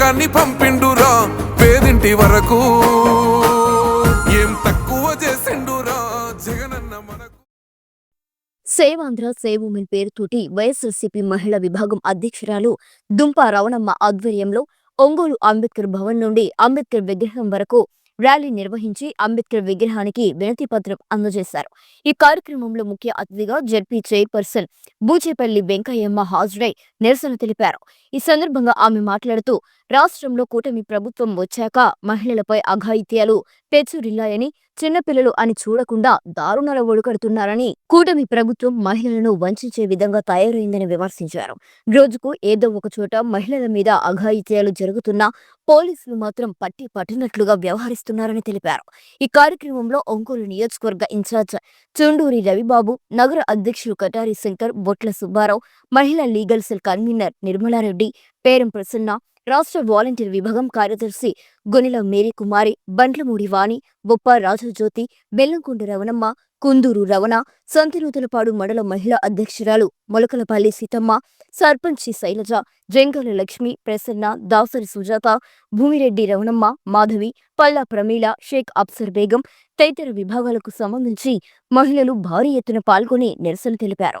పథకాన్ని పంపిండురా. పేదింటి వరకు ఏం తక్కువ చేసిండురా. జగనన్న మనకు సేవాంధ్ర సేవుమిల్ పేరుతోటి వైఎస్ఆర్సీపీ మహిళా విభాగం అధ్యక్షురాలు దుంప రవణమ్మ ఆధ్వర్యంలో ఒంగోలు అంబేద్కర్ భవన్ నుండి అంబేద్కర్ విగ్రహం వరకు ర్యాలీ నిర్వహించి అంబేద్కర్ విగ్రహానికి వినతి పత్రం అందజేశారు. ఈ కార్యక్రమంలో ముఖ్య అతిథిగా జడ్పీ చైర్పర్సన్ బూచేపల్లి వెంకయ్యమ్మ హాజరై నిరసన తెలిపారు. ఈ సందర్భంగా ఆమె మాట్లాడుతూ రాష్ట్రంలో కూటమి ప్రభుత్వం వచ్చాక మహిళలపై అఘాయిత్యాలు పెచ్చురిల్లాయని చిన్నపిల్లలు అని చూడకుండా దారుణాల ఒడుకడుతున్నారని కూటమి ప్రభుత్వం మహిళలను వంచే విధంగా తయారైందని విమర్శించారు. రోజుకు ఏదో ఒక చోట మహిళల మీద అఘాయిత్యాలు జరుగుతున్నా పోలీసులు మాత్రం పట్టి పట్టినట్లుగా వ్యవహరిస్తున్నారని తెలిపారు. ఈ కార్యక్రమంలో ఒంగోలు నియోజకవర్గ ఇన్ఛార్జ్ చుండూరి రవిబాబు నగర అధ్యక్షులు కటారి శంకర్ బొట్ల సుబ్బారావు మహిళా legal cell convener Nirmalareddy Peram Prasanna రాష్ట్ర వాలంటీర్ విభాగం కార్యదర్శి గొనిల మేరీ కుమారి బండ్లమూడి వాణి బొప్ప రాజజ్యోతి బెల్లంకొండ రవణమ్మ కుందూరు రవణ సంతినూతలపాడు మండల మహిళా అధ్యక్షురాలు మొలకలపల్లి సీతమ్మ సర్పంచి శైలజ జంగల లక్ష్మి ప్రసన్న దాసరి సుజాత భూమిరెడ్డి రవణమ్మ మాధవి పల్లా ప్రమీల షేక్ అప్సర్ బేగం తదితర విభాగాలకు సంబంధించి మహిళలు భారీ ఎత్తున పాల్గొని నిరసన తెలిపారు.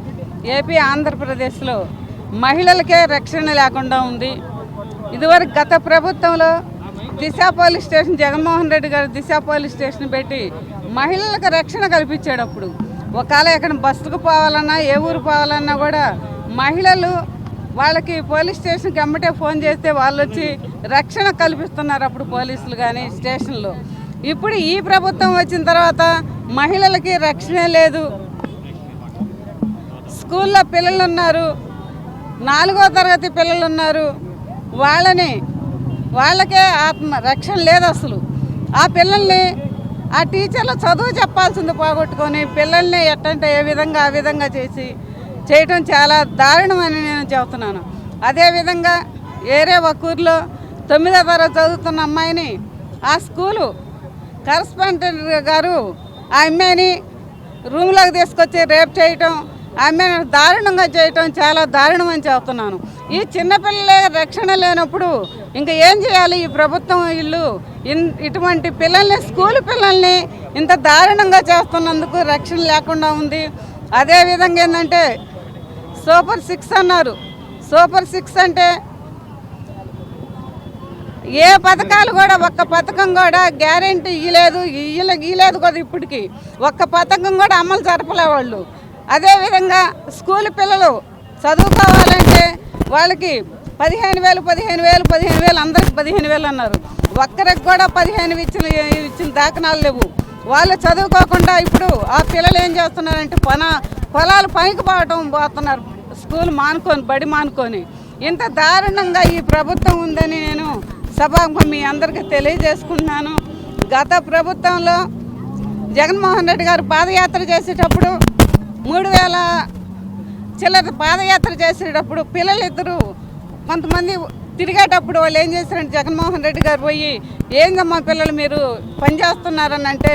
ఏపీ ఆంధ్రప్రదేశ్లో మహిళలకే రక్షణ లేకుండా ఉంది. ఇదివరకు గత ప్రభుత్వంలో Disha police station Jaganmohan Reddy garu Disha police station పెట్టి మహిళలకు రక్షణ కల్పించాడు అప్పుడు ఒకవేళ ఎక్కడ బస్సుకు పోవాలన్నా ఏ ఊరు పోవాలన్నా కూడా మహిళలు వాళ్ళకి పోలీస్ స్టేషన్కి ఎమ్మటే ఫోన్ చేస్తే వాళ్ళు వచ్చి రక్షణ కల్పిస్తున్నారు అప్పుడు పోలీసులు కానీ స్టేషన్లో. ఇప్పుడు ఈ ప్రభుత్వం వచ్చిన తర్వాత మహిళలకి రక్షణ లేదు. స్కూల్లో పిల్లలు ఉన్నారు నాలుగో తరగతి పిల్లలు ఉన్నారు వాళ్ళని వాళ్ళకే ఆత్మ రక్షణ లేదు అసలు. ఆ పిల్లల్ని ఆ టీచర్లు చదువు చెప్పాల్సింది పోగొట్టుకొని పిల్లల్ని ఎట్టంటే ఏ విధంగా ఆ విధంగా చేసి చేయటం చాలా దారుణమని నేను చెబుతున్నాను. అదేవిధంగా ఏరే ఒక ఊర్లో తొమ్మిదో తరగతి చదువుతున్న అమ్మాయిని ఆ స్కూలు కరస్పాండెంట్ గారు ఆ అమ్మాయిని రూమ్లోకి తీసుకొచ్చి రేప్ చేయటం ఆమె దారుణంగా చేయటం చాలా దారుణం అని చెప్తున్నాను. ఈ చిన్నపిల్లలే రక్షణ లేనప్పుడు ఇంకా ఏం చేయాలి ఈ ప్రభుత్వం ఇల్లు? ఇన్ ఇటువంటి పిల్లల్ని స్కూల్ పిల్లల్ని ఇంత దారుణంగా చేస్తున్నందుకు రక్షణ లేకుండా ఉంది. అదేవిధంగా ఏంటంటే సూపర్ సిక్స్ అన్నారు. సూపర్ సిక్స్ అంటే ఏ పథకాలు కూడా ఒక్క పథకం కూడా గ్యారెంటీ ఇయ్యలేదు ఇయ్యలే ఇయ్యలేదు కదా ఇప్పటికి. ఒక్క పథకం కూడా అమలు జరపలే వాళ్ళు. అదేవిధంగా స్కూల్ పిల్లలు చదువుకోవాలంటే వాళ్ళకి పదిహేను వేలు పదిహేను వేలు పదిహేను వేలు అందరికి పదిహేను వేలు అన్నారు. ఒక్కరికి కూడా పదిహేను ఇచ్చిన ఇచ్చిన దాఖనాలు లేవు. వాళ్ళు చదువుకోకుండా ఇప్పుడు ఆ పిల్లలు ఏం చేస్తున్నారంటే పొన పొలాలు పనికి పోవటం పోతున్నారు. స్కూల్ మానుకొని బడి మానుకొని. ఇంత దారుణంగా ఈ ప్రభుత్వం ఉందని నేను సభాముఖం మీ అందరికీ తెలియజేసుకుంటున్నాను. గత ప్రభుత్వంలో జగన్మోహన్ రెడ్డి గారు పాదయాత్ర చేసేటప్పుడు మూడు వేల చిల్లర పాదయాత్ర చేసేటప్పుడు పిల్లలిద్దరూ కొంతమంది తిరిగేటప్పుడు వాళ్ళు ఏం చేశారంటే జగన్మోహన్ రెడ్డి గారు పోయి ఏందమ్మా పిల్లలు మీరు పనిచేస్తున్నారని అంటే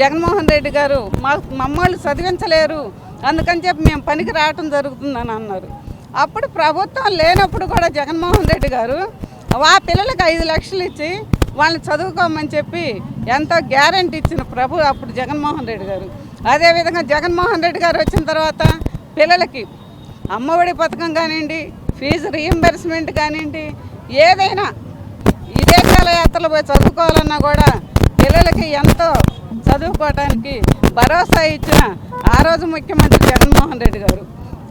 జగన్మోహన్ రెడ్డి గారు మా మమ్మల్ని చదివించలేరు అందుకని చెప్పి మేము పనికి రావటం జరుగుతుందని అన్నారు. అప్పుడు ప్రభుత్వం లేనప్పుడు కూడా జగన్మోహన్ రెడ్డి గారు ఆ పిల్లలకు ఐదు లక్షలు ఇచ్చి వాళ్ళని చదువుకోమని చెప్పి ఎంతో గ్యారంటీ ఇచ్చిన ప్రభు అప్పుడు జగన్మోహన్ రెడ్డి గారు. అదేవిధంగా జగన్మోహన్ రెడ్డి గారు వచ్చిన తర్వాత పిల్లలకి అమ్మఒడి పథకం కానివ్వండి ఫీజు రీఎంబర్స్మెంట్ కానివ్వండి ఏదైనా విదేశాల యాత్రలు పోయి చదువుకోవాలన్నా కూడా పిల్లలకి ఎంతో చదువుకోవడానికి భరోసా ఇచ్చిన ఆ రోజు ముఖ్యమంత్రి జగన్మోహన్ రెడ్డి గారు.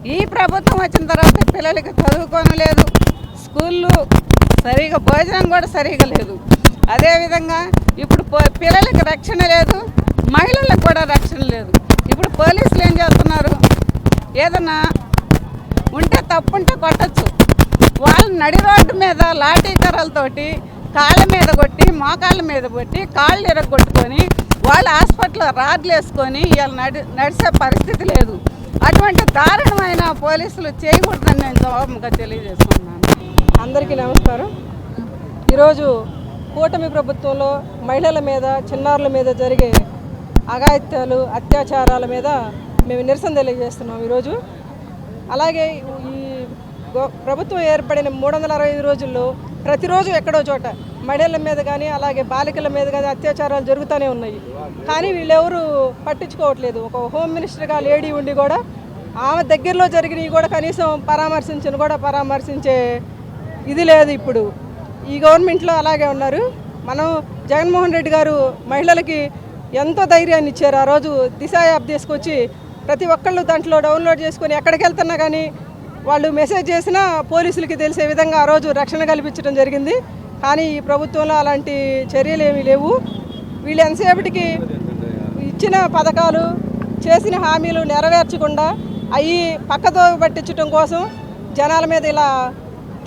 ఈ ప్రభుత్వం వచ్చిన తర్వాత పిల్లలకి చదువుకోనలేదు లేదు స్కూళ్ళు సరిగా భోజనం కూడా సరిగా లేదు. అదేవిధంగా ఇప్పుడు పిల్లలకు పిల్లలకి రక్షణ లేదు మహిళలకు కూడా రక్షణ లేదు. ఇప్పుడు పోలీసులు ఏం చేస్తున్నారు? ఏదన్నా ఉంటే తప్పుంటే కొట్టచ్చు. వాళ్ళు నడి రోడ్డు మీద లాఠీ కర్రలతోటి కాళ్ళ మీద కొట్టి మోకాళ్ళ మీద కొట్టి కాళ్ళు ఎరగొట్టుకొని వాళ్ళు హాస్పిటల్లో రాడ్లు వేసుకొని వీళ్ళు నడి నడిచే పరిస్థితి లేదు. అటువంటి దారుణమైన పోలీసులు చేయకూడదని నేను జవాబుగా తెలియజేసుకున్నాను అందరికీ నమస్కారం. ఈరోజు కూటమి ప్రభుత్వంలో మహిళల మీద చిన్నారుల మీద జరిగే అఘాయిత్యాలు అత్యాచారాల మీద మేము నిరసన తెలియజేస్తున్నాం ఈరోజు. అలాగే ఈ గో- ప్రభుత్వం ఏర్పడిన మూడు వందల అరవై ఐదు రోజుల్లో ప్రతిరోజు ఎక్కడో చోట మహిళల మీద కానీ అలాగే బాలికల మీద కానీ అత్యాచారాలు జరుగుతూనే ఉన్నాయి. కానీ వీళ్ళెవరూ పట్టించుకోవట్లేదు. ఒక హోమ్ మినిస్టర్గా లేడీ ఉండి కూడా ఆమె దగ్గరలో జరిగినవి కూడా కనీసం పరామర్శించిన కూడా పరామర్శించే ఇది లేదు ఇప్పుడు. ఈ గవర్నమెంట్లో అలాగే ఉన్నారు. మనం జగన్మోహన్ రెడ్డి గారు మహిళలకి ఎంతో ధైర్యాన్ని ఇచ్చారు. ఆ రోజు దిశ యాప్ తీసుకొచ్చి ప్రతి ఒక్కళ్ళు దాంట్లో డౌన్లోడ్ చేసుకొని ఎక్కడికి వెళ్తున్నా కానీ వాళ్ళు మెసేజ్ చేసినా పోలీసులకి తెలిసే విధంగా ఆ రోజు రక్షణ కల్పించడం జరిగింది. కానీ ఈ ప్రభుత్వంలో అలాంటి చర్యలు ఏమీ లేవు. వీళ్ళు ఎంతసేపటికి ఇచ్చిన పథకాలు చేసిన హామీలు నెరవేర్చకుండా అవి పక్కతో పట్టించడం కోసం జనాల మీద ఇలా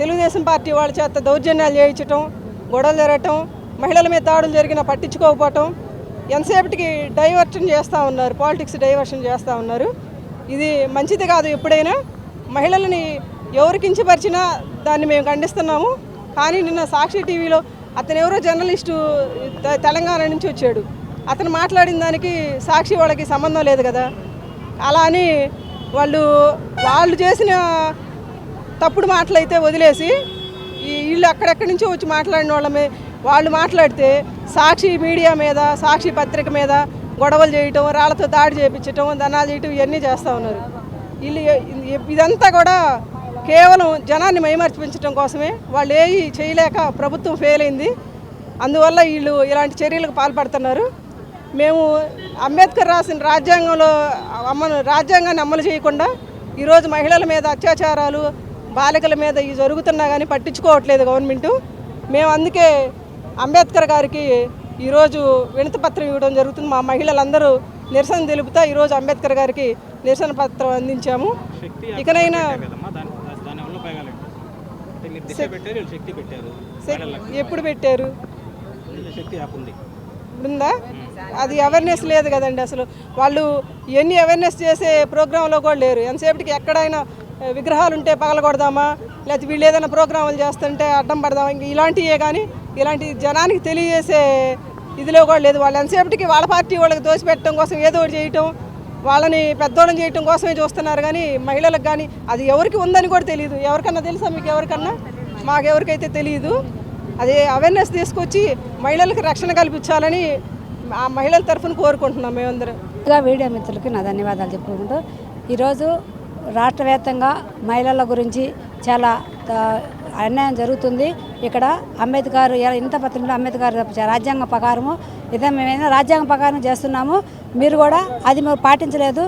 తెలుగుదేశం పార్టీ వాళ్ళ చేత దౌర్జన్యాలు చేయించటం గొడవలు జరగటం మహిళల మీద దాడులు జరిగినా పట్టించుకోకపోవటం ఎంతసేపటికి డైవర్షన్ చేస్తూ ఉన్నారు పాలిటిక్స్ డైవర్షన్ చేస్తూ ఉన్నారు. ఇది మంచిది కాదు ఎప్పుడైనా. మహిళలని ఎవరు కించపరిచినా దాన్ని మేము ఖండిస్తున్నాము. కానీ నిన్న సాక్షి టీవీలో అతను ఎవరో జర్నలిస్టు తె- తెలంగాణ నుంచి వచ్చాడు. అతను మాట్లాడిన దానికి సాక్షి వాళ్ళకి సంబంధం లేదు కదా. అలా అని వాళ్ళు వాళ్ళు చేసిన తప్పుడు మాటలైతే వదిలేసి ఈ వీళ్ళు అక్కడెక్కడి నుంచో వచ్చి మాట్లాడిన వాళ్ళమే వాళ్ళు మాట్లాడితే సాక్షి మీడియా మీద సాక్షి పత్రిక మీద గొడవలు చేయటం రాళ్ళతో దాడి చేయించటం దనాలు చేయటం ఇవన్నీ చేస్తూ ఉన్నారు. వీళ్ళు ఇదంతా కూడా కేవలం జనాన్ని మైమర్చిపించడం కోసమే. వాళ్ళు ఏవి చేయలేక ప్రభుత్వం ఫెయిల్ అయింది. అందువల్ల వీళ్ళు ఇలాంటి చర్యలకు పాల్పడుతున్నారు. మేము అంబేద్కర్ రాసిన రాజ్యాంగంలో అమ్మను రాజ్యాంగాన్ని అమలు చేయకుండా ఈరోజు మహిళల మీద అత్యాచారాలు బాలికల మీద ఇవి జరుగుతున్నా కానీ పట్టించుకోవట్లేదు గవర్నమెంట్. మేము అందుకే అంబేద్కర్ గారికి ఈరోజు వినతి పత్రం ఇవ్వడం జరుగుతుంది. మా మహిళలందరూ నిరసన తెలుపుతా ఈరోజు అంబేద్కర్ గారికి నిరసన పత్రం అందించాము. ఇకనైనా ఎప్పుడు పెట్టారు? ఉంది. అది అవేర్నెస్ లేదు కదండి అసలు. వాళ్ళు ఎన్ని అవేర్నెస్ చేసే ప్రోగ్రాంలో కూడా లేరు. ఎంతసేపటికి ఎక్కడైనా విగ్రహాలు ఉంటే పగలగొడదామా లేకపోతే వీళ్ళు ఏదైనా ప్రోగ్రాములు చేస్తుంటే అడ్డం పడదామా? ఇంక ఇలాంటివే కానీ ఇలాంటి జనానికి తెలియజేసే ఇదిలో కూడా లేదు. వాళ్ళు ఎంతసేపటికి వాళ్ళ పార్టీ వాళ్ళకి దోసిపెట్టడం కోసం ఏదో ఒకటి చేయటం వాళ్ళని పెద్దోళ్ళని చేయటం కోసమే చూస్తున్నారు. కానీ మహిళలకు కానీ అది ఎవరికి ఉందని కూడా తెలియదు. ఎవరికన్నా తెలుసా మీకు? ఎవరికన్నా? మాకెవరికైతే తెలియదు. అదే అవేర్నెస్ తీసుకొచ్చి మహిళలకు రక్షణ కల్పించాలని ఆ మహిళల తరఫున కోరుకుంటున్నాం మేమందరం. ముందుగా మీడియా మిత్రులకి నా ధన్యవాదాలు చెప్పుకుంటూ ఈరోజు రాష్ట్ర వ్యాప్తంగా మహిళల గురించి చాలా అన్యాయం జరుగుతుంది. ఇక్కడ అంబేద్కర్ ఇంత పత్రికలో అంబేద్కర్ రాజ్యాంగ ప్రకారము ఇదే మేమైనా రాజ్యాంగ ప్రకారం చేస్తున్నాము. మీరు కూడా అది మీరు పాటించలేదు.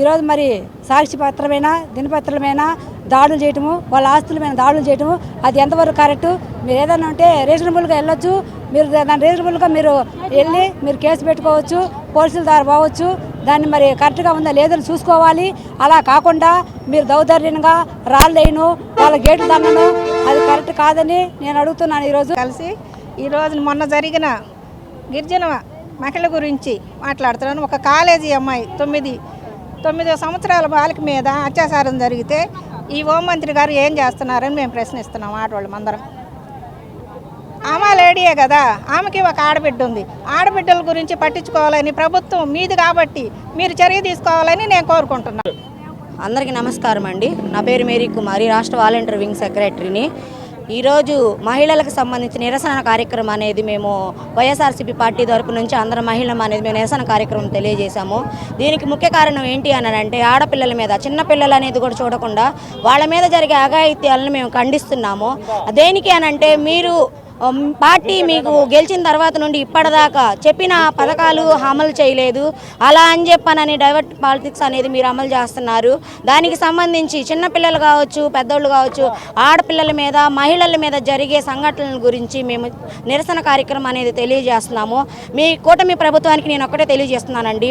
ఈరోజు మరి సాక్షి పత్రమైనా దినపత్రమైనా దాడులు చేయటము వాళ్ళ ఆస్తుల మీద దాడులు చేయటము అది ఎంతవరకు కరెక్టు? మీరు ఏదైనా ఉంటే రీజనబుల్గా వెళ్ళొచ్చు. మీరు దాని రీజనబుల్గా మీరు వెళ్ళి మీరు కేసు పెట్టుకోవచ్చు పోలీసుల ద్వారా పోవచ్చు. దాన్ని మరి కరెక్ట్గా ఉందా లేదని చూసుకోవాలి. అలా కాకుండా మీరు దౌర్జన్యంగా రాళ్ళేయను వాళ్ళ గేట్లు తన్నను. అది కరెక్ట్ కాదని నేను అడుగుతున్నాను ఈరోజు. కలిసి ఈరోజు మొన్న జరిగిన గిరిజన మహిళ గురించి మాట్లాడుతున్నాను. ఒక కాలేజీ అమ్మాయి తొమ్మిది తొమ్మిదో సంవత్సరాల బాలిక మీద అత్యాచారం జరిగితే ఈ హోంమంత్రి గారు ఏం చేస్తున్నారని మేము ప్రశ్నిస్తున్నాం. ఆడవాళ్ళం అందరం. ఆమె లేడీయే కదా. ఆమెకి ఒక ఆడబిడ్డ ఉంది. ఆడబిడ్డల గురించి పట్టించుకోవాలని ప్రభుత్వం మీది కాబట్టి మీరు చర్య తీసుకోవాలని నేను కోరుకుంటున్నాను అందరికీ నమస్కారం అండి. నా పేరు మేరీ కుమారి రాష్ట్ర వాలంటీర్ వింగ్ సెక్రటరీని. ఈరోజు మహిళలకు సంబంధించి నిరసన కార్యక్రమం అనేది మేము వైఎస్ఆర్సీపీ పార్టీ తరపు నుంచి అందరం మహిళలం అనేది మేము నిరసన కార్యక్రమం తెలియజేశాము. దీనికి ముఖ్య కారణం ఏంటి అని అంటే ఆడపిల్లల మీద చిన్నపిల్లలు అనేది కూడా చూడకుండా వాళ్ళ మీద జరిగే అఘాయిత్యాలను మేము ఖండిస్తున్నాము. దేనికి అనంటే మీరు పార్టీ మీకు గెలిచిన తర్వాత నుండి ఇప్పటిదాకా చెప్పిన పథకాలు అమలు చేయలేదు. అలా అని చెప్పనని డైవర్ట్ పాలిటిక్స్ అనేది మీరు అమలు చేస్తున్నారు. దానికి సంబంధించి చిన్నపిల్లలు కావచ్చు పెద్దోళ్ళు కావచ్చు ఆడపిల్లల మీద మహిళల మీద జరిగే సంఘటనల గురించి మేము నిరసన కార్యక్రమం అనేది తెలియజేస్తున్నాము. మీ కూటమి ప్రభుత్వానికి నేను ఒక్కటే తెలియజేస్తున్నానండి.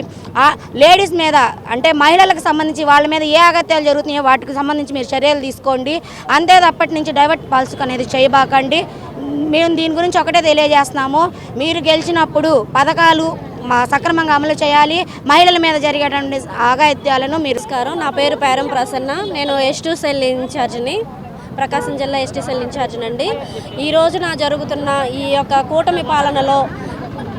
లేడీస్ మీద అంటే మహిళలకు సంబంధించి వాళ్ళ మీద ఏ అగత్యాలు జరుగుతున్నాయో వాటికి సంబంధించి మీరు చర్యలు తీసుకోండి. అంతే తప్పటి నుంచి డైవర్ట్ పాలసీ అనేది చేయబాకండి. మేము దీని గురించి ఒకటే తెలియజేస్తున్నాము. మీరు గెలిచినప్పుడు పథకాలు మా సక్రమంగా అమలు చేయాలి. మహిళల మీద జరిగేటువంటి ఆగాయిత్యాలను మీరు నా పేరు పేరం ప్రసన్న. నేను ఎస్టూ సెల్ ఇన్ఛార్జిని. ప్రకాశం జిల్లా ఎస్టీ సెల్ ఇన్ఛార్జినండి. ఈ రోజున జరుగుతున్న ఈ యొక్క కూటమి పాలనలో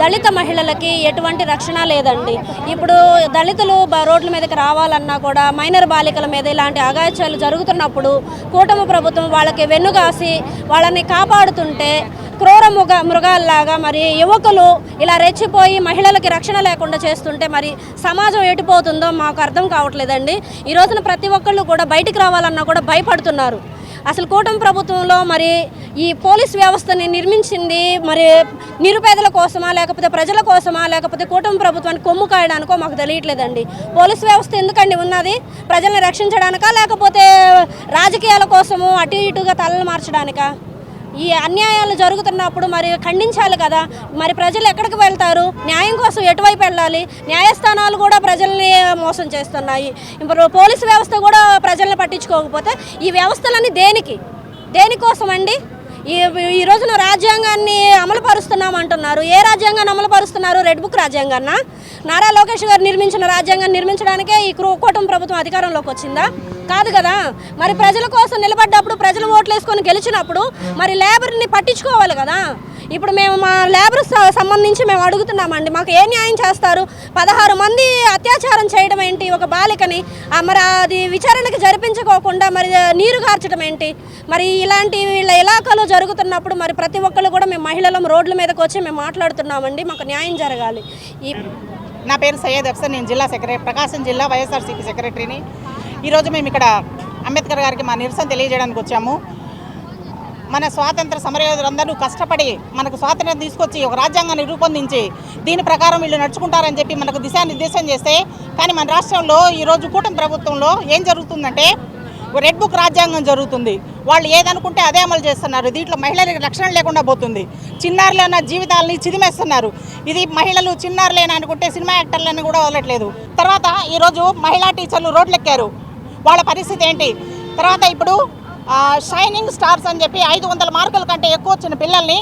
దళిత మహిళలకి ఎటువంటి రక్షణ లేదండి. ఇప్పుడు దళితులు రోడ్ల మీదకి రావాలన్నా కూడా మైనర్ బాలికల మీద ఇలాంటి అగాత్యాలు జరుగుతున్నప్పుడు కూటమి ప్రభుత్వం వాళ్ళకి వెన్నుగాసి వాళ్ళని కాపాడుతుంటే క్రూర మృగ మృగాల్లాగా మరి యువకులు ఇలా రెచ్చిపోయి మహిళలకి రక్షణ లేకుండా చేస్తుంటే మరి సమాజం ఎటుపోతుందో మాకు అర్థం కావట్లేదండి. ఈ రోజున ప్రతి ఒక్కళ్ళు కూడా బయటికి రావాలన్నా కూడా భయపడుతున్నారు. అసలు కూటమి ప్రభుత్వంలో మరి ఈ పోలీస్ వ్యవస్థని నిర్మించింది మరి నిరుపేదల కోసమా లేకపోతే ప్రజల కోసమా లేకపోతే కూటమి ప్రభుత్వాన్ని కొమ్ము కాయడానికో మాకు తెలియట్లేదండి. పోలీస్ వ్యవస్థ ఎందుకండి ఉన్నది? ప్రజల్ని రక్షించడానికా లేకపోతే రాజకీయాల కోసము అటు ఇటుగా తలలు మార్చడానికా? ఈ అన్యాయాలు జరుగుతున్నప్పుడు మరి ఖండించాలి కదా. మరి ప్రజలు ఎక్కడికి వెళ్తారు? న్యాయం కోసం ఎటువైపు వెళ్ళాలి? న్యాయస్థానాలు కూడా ప్రజల్ని మోసం చేస్తున్నాయి. ఇప్పుడు పోలీసు వ్యవస్థ కూడా ప్రజల్ని పట్టించుకోకపోతే ఈ వ్యవస్థలన్నీ దేనికి? దేనికోసం అండి ఈ ఈ రోజున రాజ్యాంగాన్ని అమలు పరుస్తున్నాం అంటున్నారు ఏ రాజ్యాంగాన్ని అమలు పరుస్తున్నారు రెడ్ బుక్ రాజ్యాంగాన్న నారా లోకేష్ గారు నిర్మించిన రాజ్యాంగాన్ని నిర్మించడానికే ఈ క్రూ- కూటమి ప్రభుత్వం అధికారంలోకి వచ్చిందా? కాదు కదా? మరి ప్రజల కోసం నిలబడ్డప్పుడు ప్రజలు ఓట్లు వేసుకొని గెలిచినప్పుడు మరి లేబర్ని పట్టించుకోవాలి కదా? ఇప్పుడు మేము మా లేబర్ స- సంబంధించి మేము అడుగుతున్నామండి మాకు ఏ న్యాయం చేస్తారు? పదహారు మంది అత్యాచారం చేయడం ఏంటి? ఒక బాలికని మరి అది విచారణకి జరిపించుకోకుండా మరి నీరు కార్చడం ఏంటి? మరి ఇలాంటి వీళ్ళ ఇలాకాలో జరుగుతున్నప్పుడు మరి ప్రతి ఒక్కళ్ళు కూడా మేము మహిళలం రోడ్ల మీదకి వచ్చి మేము మాట్లాడుతున్నామండి మాకు న్యాయం జరగాలి. ఈ నా పేరు సయ్యద్ అఫ్సర్ నేను జిల్లా సెక్రటరీ ప్రకాశం జిల్లా వైఎస్ఆర్సీపీ సెక్రటరీని. ఈరోజు మేము ఇక్కడ అంబేద్కర్ గారికి మా నిరసన తెలియజేయడానికి వచ్చాము. మన స్వాతంత్ర సమరయోధులందరూ కష్టపడి మనకు స్వాతంత్రం తీసుకొచ్చి ఒక రాజ్యాంగాన్ని రూపొందించి దీని ప్రకారం వీళ్ళు నడుచుకుంటారని చెప్పి మనకు దిశానిర్దేశం చేస్తే కానీ మన రాష్ట్రంలో ఈరోజు కూటమి ప్రభుత్వంలో ఏం జరుగుతుందంటే రెడ్ బుక్ రాజ్యాంగం జరుగుతుంది. వాళ్ళు ఏదనుకుంటే అదే అమలు చేస్తున్నారు. దీంట్లో మహిళలకు రక్షణ లేకుండా పోతుంది. చిన్నారులైన జీవితాలని చిదిమేస్తున్నారు. ఇది మహిళలు చిన్నారులేనా అనుకుంటే సినిమా యాక్టర్లను కూడా వదలట్లేదు. తర్వాత ఈరోజు మహిళా టీచర్లు రోడ్లెక్కారు. వాళ్ళ పరిస్థితి ఏంటి? తర్వాత ఇప్పుడు షైనింగ్ స్టార్స్ అని చెప్పి ఐదు వందల మార్కుల కంటే ఎక్కువ వచ్చిన పిల్లల్ని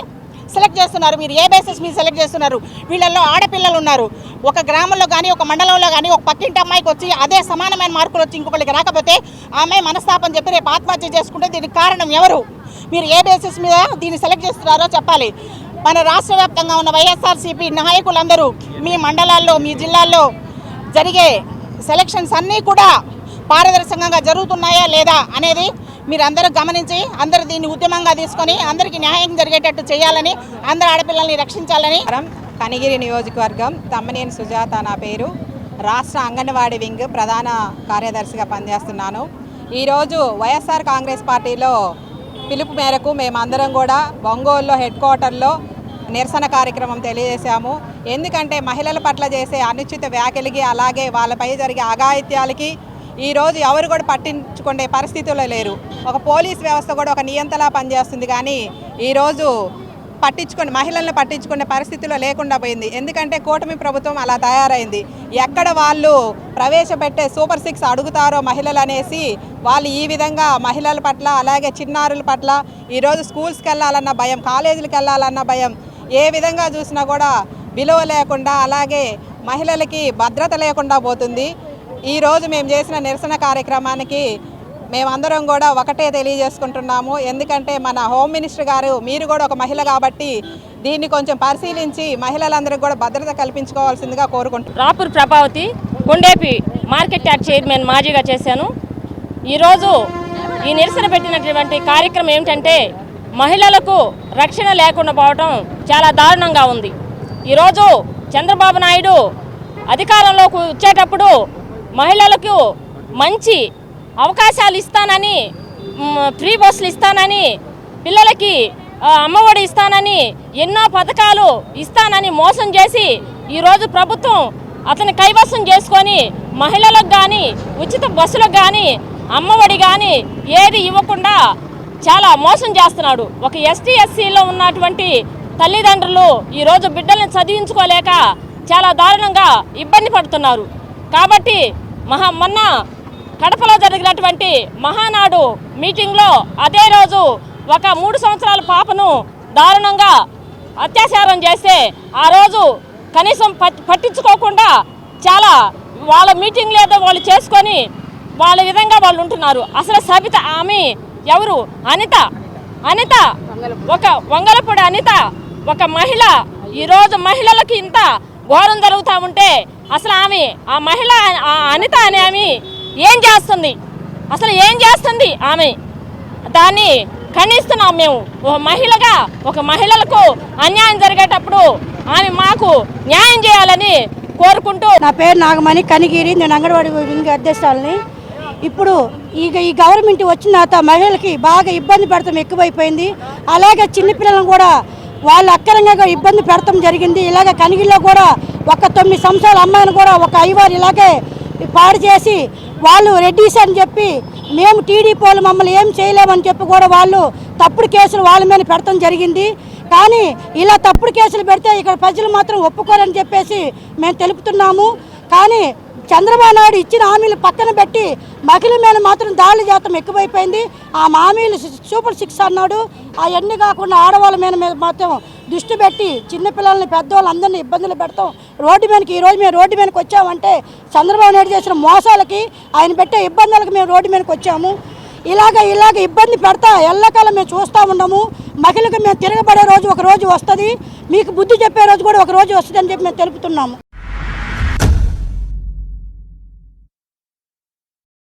సెలెక్ట్ చేస్తున్నారు మీరు. ఏ బేసిస్ మీద సెలెక్ట్ చేస్తున్నారు? వీళ్ళల్లో ఆడపిల్లలు ఉన్నారు. ఒక గ్రామంలో కానీ ఒక మండలంలో కానీ ఒక పక్కింటి అమ్మాయికి వచ్చి అదే సమానమైన మార్కులు వచ్చి ఇంకొకరికి రాకపోతే ఆమె మనస్తాపం చెప్పి రేపు ఆత్మహత్య చేసుకుంటే దీనికి కారణం ఎవరు? మీరు ఏ బేసిస్ మీద దీన్ని సెలెక్ట్ చేస్తున్నారో చెప్పాలి. మన రాష్ట్ర వ్యాప్తంగా ఉన్న వైఎస్ఆర్సీపీ నాయకులందరూ మీ మండలాల్లో మీ జిల్లాల్లో జరిగే సెలక్షన్స్ అన్నీ కూడా పారదర్శకంగా జరుగుతున్నాయా లేదా అనేది మీరందరూ గమనించి అందరూ దీన్ని ఉద్యమంగా తీసుకొని అందరికీ న్యాయం జరిగేటట్టు చేయాలని అందరు ఆడపిల్లల్ని రక్షించాలని కనిగిరి నియోజకవర్గం తమ్మనేని సుజాత నా పేరు. రాష్ట్ర అంగన్వాడీ వింగ్ ప్రధాన కార్యదర్శిగా పనిచేస్తున్నాను. ఈరోజు వైఎస్ఆర్ కాంగ్రెస్ పార్టీలో పిలుపు మేరకు మేమందరం కూడా ఒంగోలులో హెడ్ క్వార్టర్లో నిరసన కార్యక్రమం తెలియజేశాము. ఎందుకంటే మహిళల పట్ల చేసే అనుచిత వ్యాఖ్యలకి అలాగే వాళ్ళపై జరిగే అఘాయిత్యాలకి ఈరోజు ఎవరు కూడా పట్టించుకునే పరిస్థితుల్లో లేరు. ఒక పోలీస్ వ్యవస్థ కూడా ఒక నియంతలా పనిచేస్తుంది కానీ ఈరోజు పట్టించుకుని మహిళలను పట్టించుకునే పరిస్థితిలో లేకుండా పోయింది. ఎందుకంటే కూటమి ప్రభుత్వం అలా తయారైంది. ఎక్కడ వాళ్ళు ప్రవేశపెట్టే సూపర్ సిక్స్ అడుగుతారో మహిళలు అనేసి వాళ్ళు ఈ విధంగా మహిళల పట్ల అలాగే చిన్నారుల పట్ల ఈరోజు స్కూల్స్కి వెళ్ళాలన్న భయం కాలేజీలకు వెళ్ళాలన్న భయం ఏ విధంగా చూసినా కూడా విలువ లేకుండా అలాగే మహిళలకి భద్రత లేకుండా పోతుంది. ఈరోజు మేము చేసిన నిరసన కార్యక్రమానికి మేమందరం కూడా ఒకటే తెలియజేసుకుంటున్నాము. ఎందుకంటే మన హోమ్ మినిస్టర్ గారు మీరు కూడా ఒక మహిళ కాబట్టి దీన్ని కొంచెం పరిశీలించి మహిళలందరికీ కూడా భద్రత కల్పించుకోవాల్సిందిగా కోరుకుంటున్నాం. Rapur Prabhavati Kondepi market yard chairman మాజీగా చేశాను. ఈరోజు ఈ నిరసన పెట్టినటువంటి కార్యక్రమం ఏమిటంటే మహిళలకు రక్షణ లేకుండా పోవటం చాలా దారుణంగా ఉంది. ఈరోజు చంద్రబాబు నాయుడు అధికారంలోకి వచ్చేటప్పుడు మహిళలకు మంచి అవకాశాలు ఇస్తానని ఫ్రీ బస్సులు ఇస్తానని పిల్లలకి అమ్మఒడి ఇస్తానని ఎన్నో పథకాలు ఇస్తానని మోసం చేసి ఈరోజు ప్రభుత్వం అతని కైవసం చేసుకొని మహిళలకు కానీ ఉచిత బస్సులకు కానీ అమ్మఒడి కానీ ఏది ఇవ్వకుండా చాలా మోసం చేస్తున్నాడు. ఒక ఎస్టీ ఎస్సీలో ఉన్నటువంటి తల్లిదండ్రులు ఈరోజు బిడ్డల్ని చదివించుకోలేక చాలా దారుణంగా ఇబ్బంది పడుతున్నారు. కాబట్టి మహా మొన్న కడపలో జరిగినటువంటి మహానాడు మీటింగ్లో అదే రోజు ఒక మూడు సంవత్సరాల పాపను దారుణంగా అత్యాచారం చేస్తే ఆ రోజు కనీసం పట్టించుకోకుండా చాలా వాళ్ళ మీటింగ్ లేదా వాళ్ళు చేసుకొని వాళ్ళ విధంగా వాళ్ళు ఉంటున్నారు. అసలు సబిత ఆమె ఎవరు? అనిత. అనిత. ఒక వంగలపూడి అనిత. ఒక మహిళ. ఈరోజు మహిళలకి ఇంత ఘోరం జరుగుతూ ఉంటే అసలు ఆమె ఆ మహిళ ఆ అనిత అనే ఆమె ఏం చేస్తుంది? అసలు ఏం చేస్తుంది ఆమె? దాన్ని ఖండిస్తున్నాం మేము. ఒక మహిళగా ఒక మహిళలకు అన్యాయం జరిగేటప్పుడు ఆమె మాకు న్యాయం చేయాలని కోరుకుంటూ నా పేరు నాగమణి కనిగిరి నేను అంగన్వాడీ వింగ్ అధ్యక్షురాలని. ఇప్పుడు ఈ ఈ గవర్నమెంట్ వచ్చిన తర్వాత మహిళలకి బాగా ఇబ్బంది పెడతాం ఎక్కువైపోయింది. అలాగే చిన్నపిల్లలను కూడా వాళ్ళు అక్కరంగా ఇబ్బంది పెడతాం జరిగింది. ఇలాగ కనిగిరిలో కూడా ఒక తొమ్మిది సంవత్సరాల అమ్మాయిని కూడా ఒక ఐవారు ఇలాగే పాడు చేసి వాళ్ళు రెడ్డీస్ అని చెప్పి మేము టీడీపీ వాళ్ళు మమ్మల్ని ఏం చేయలేమని చెప్పి కూడా వాళ్ళు తప్పుడు కేసులు వాళ్ళ మీద పెడతాం జరిగింది. కానీ ఇలా తప్పుడు కేసులు పెడితే ఇక్కడ ప్రజలు మాత్రం ఒప్పుకోరని చెప్పేసి మేము తెలుపుతున్నాము. కానీ చంద్రబాబు నాయుడు ఇచ్చిన హామీలు పక్కన పెట్టి మహిళల మీద మాత్రం దాడులు చేస్తాం ఎక్కువైపోయింది. ఆ హామీలు సూపర్ సిక్స్ అన్నాడు. అవన్నీ కాకుండా ఆడవాళ్ళ మీద మీద మాత్రం దృష్టి పెట్టి చిన్నపిల్లల్ని పెద్దవాళ్ళు అందరినీ ఇబ్బందులు పెడతాం. రోడ్డు మీదకి ఈరోజు మేము రోడ్డు మీదకి వచ్చామంటే చంద్రబాబు నాయుడు చేసిన మోసాలకి ఆయన పెట్టే ఇబ్బందులకు మేము రోడ్డు మీదకి వచ్చాము. ఇలాగ ఇలాగ ఇబ్బంది పెడతా ఎల్లకాలం మేము చూస్తూ ఉండము మహిళకు మేము తిరగబడే రోజు ఒక రోజు వస్తుంది. మీకు బుద్ధి చెప్పే రోజు కూడా ఒక రోజు వస్తుంది అని చెప్పి మేము తెలుపుతున్నాము.